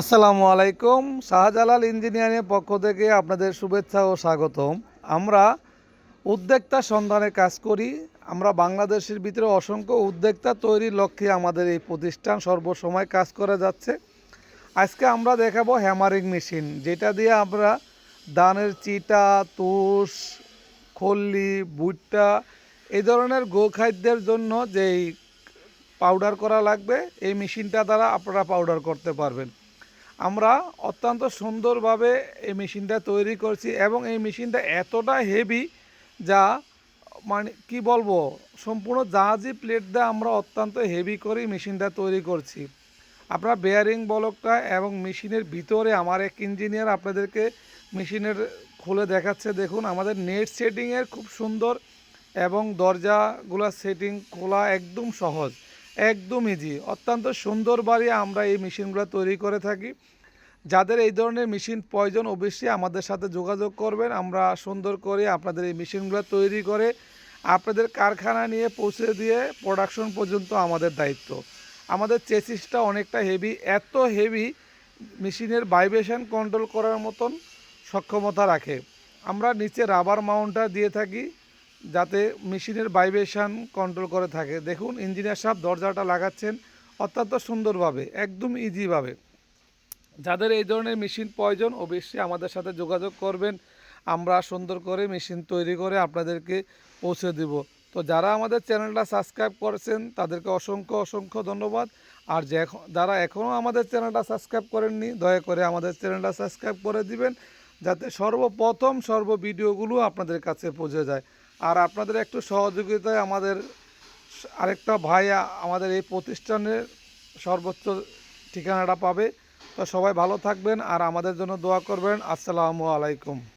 আসসালামু আলাইকুম। শাহজালাল ইঞ্জিনিয়ারিংয়ের পক্ষ থেকে আপনাদের শুভেচ্ছা ও স্বাগতম। আমরা উদ্যোক্তা সন্ধানে কাজ করি। আমরা বাংলাদেশের ভিতরে অসংখ্য উদ্যোক্তা তৈরির লক্ষ্যে আমাদের এই প্রতিষ্ঠান সর্বসময় কাজ করে যাচ্ছে। আজকে আমরা দেখাবো হ্যামারিং মেশিন, যেটা দিয়ে আমরা দানের চিটা, তুষ, খল্লি, ভুট্টা এই ধরনের গোখাদ্যের জন্য যেই পাউডার করা লাগবে, এই মেশিনটা দ্বারা আপনারা পাউডার করতে পারবেন। আমরা অত্যন্ত সুন্দরভাবে এই মেশিনটা তৈরি করছি এবং এই মেশিনটা এতটা হেভি যা মানে কি বলব, সম্পূর্ণ জাহাজি প্লেট দিয়ে আমরা অত্যন্ত হেভি করে মেশিনটা তৈরি করছি। আপনারা বেয়ারিং বলকটা এবং মেশিনের ভিতরে আমার এক ইঞ্জিনিয়ার আপনাদেরকে মেশিনের খুলে দেখাচ্ছে। দেখুন, আমাদের নেট সেটিংয়ের খুব সুন্দর এবং দরজাগুলো সেটিং খোলা একদম সহজ। একদম ইজি অত্যন্ত সুন্দর বাড়ি আমরা এই মেশিনগুলো তৈরি করে থাকি। যাদের এই ধরনের মেশিন প্রয়োজন, অবশ্যই আমাদের সাথে যোগাযোগ করবেন। আমরা সুন্দর করে আপনাদের এই মেশিনগুলো তৈরি করে আপনাদের কারখানা নিয়ে পৌঁছে দিয়ে প্রোডাকশন পর্যন্ত আমাদের দায়িত্ব। আমাদের চেসিসটা অনেকটা হেভি এত হেভি মেশিনের ভাইব্রেশন কন্ট্রোল করার মতন সক্ষমতা রাখে। আমরা নিচে রাবার মাউন্টার দিয়ে থাকি। যাতে মেশিনের ভাইব্রেশন কন্ট্রোল করে থাকে। দেখুন, ইঞ্জিনিয়ার সাহেব দরজাটা লাগাচ্ছেন অত্যন্ত সুন্দরভাবে, একদম ইজিভাবে যাদের এই ধরনের মেশিন প্রয়োজন, অবশ্যই আমাদের সাথে যোগাযোগ করবেন। আমরা সুন্দর করে মেশিন তৈরি করে আপনাদেরকে পৌঁছে দেব। তো যারা আমাদের চ্যানেলটা সাবস্ক্রাইব করেছেন, তাদেরকে অসংখ্য অসংখ্য ধন্যবাদ। আর যে যারা এখনও আমাদের চ্যানেলটা সাবস্ক্রাইব করেননি, দয়া করে আমাদের চ্যানেলটা সাবস্ক্রাইব করে দিবেন, যাতে সর্বপ্রথম সর্ব ভিডিওগুলো আপনাদের কাছে পৌঁছে যায়। আর আপনাদের একটু সহযোগিতায় আমাদের আরেকটা ভাই আমাদের এই প্রতিষ্ঠানের সর্বোচ্চ ঠিকানাটা পাবে। তো সবাই ভালো থাকবেন আর আমাদের জন্য দোয়া করবেন। আসসালামু আলাইকুম।